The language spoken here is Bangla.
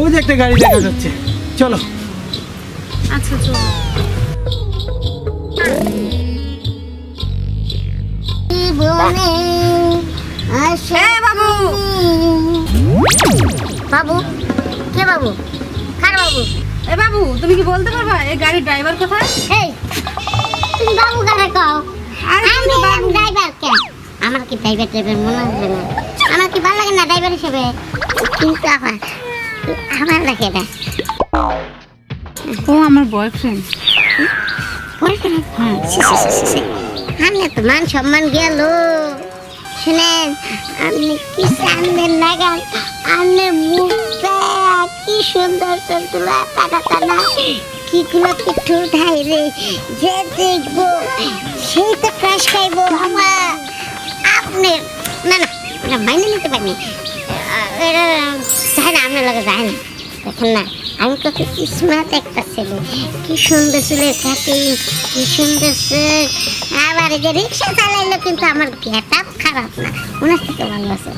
ওই যে একটা গাড়ি দেখা যাচ্ছে। চলো। আচ্ছা চলো। আসে বাবু। বাবু? কে বাবু? কার বাবু? এ বাবু তুমি কি বলতে পারবা? এই গাড়ির ড্রাইভার কোথায়? এই তুমি বাবু কারে কও? আরে আমি ড্রাইভার কে? আমার কি ড্রাইভার ড্রাইভার মনে হচ্ছে না? আমার কি ভালো লাগে না ড্রাইভার হিসেবে? কিন্তু আমার আমার লাগে না ও আমার বয়ফ্রেন্ড বয়ফ্রেন্ড আমি তো মান সম্মান গেল। শুনেন আপনি কি সামনের লাগান আপনার মুখটা কি সুন্দর তুলা কাটা কাটা কি গুলো কি ঠুঠাই রে? যে দেখব সেই তো ক্রাশ খাইবো আমার আপনি না না মাইনে নিতে পারিনি। যায় না, আপনার লাগে যায় না দেখেন না, আমি কত স্মার্ট একটা ছেলে। কি সুন্দর চুলের কাটিং কি সুন্দর আবার যে রিক্সা চালাইলো কিন্তু আমার গেট খারাপ না। ওনার থেকে ভালো আছে।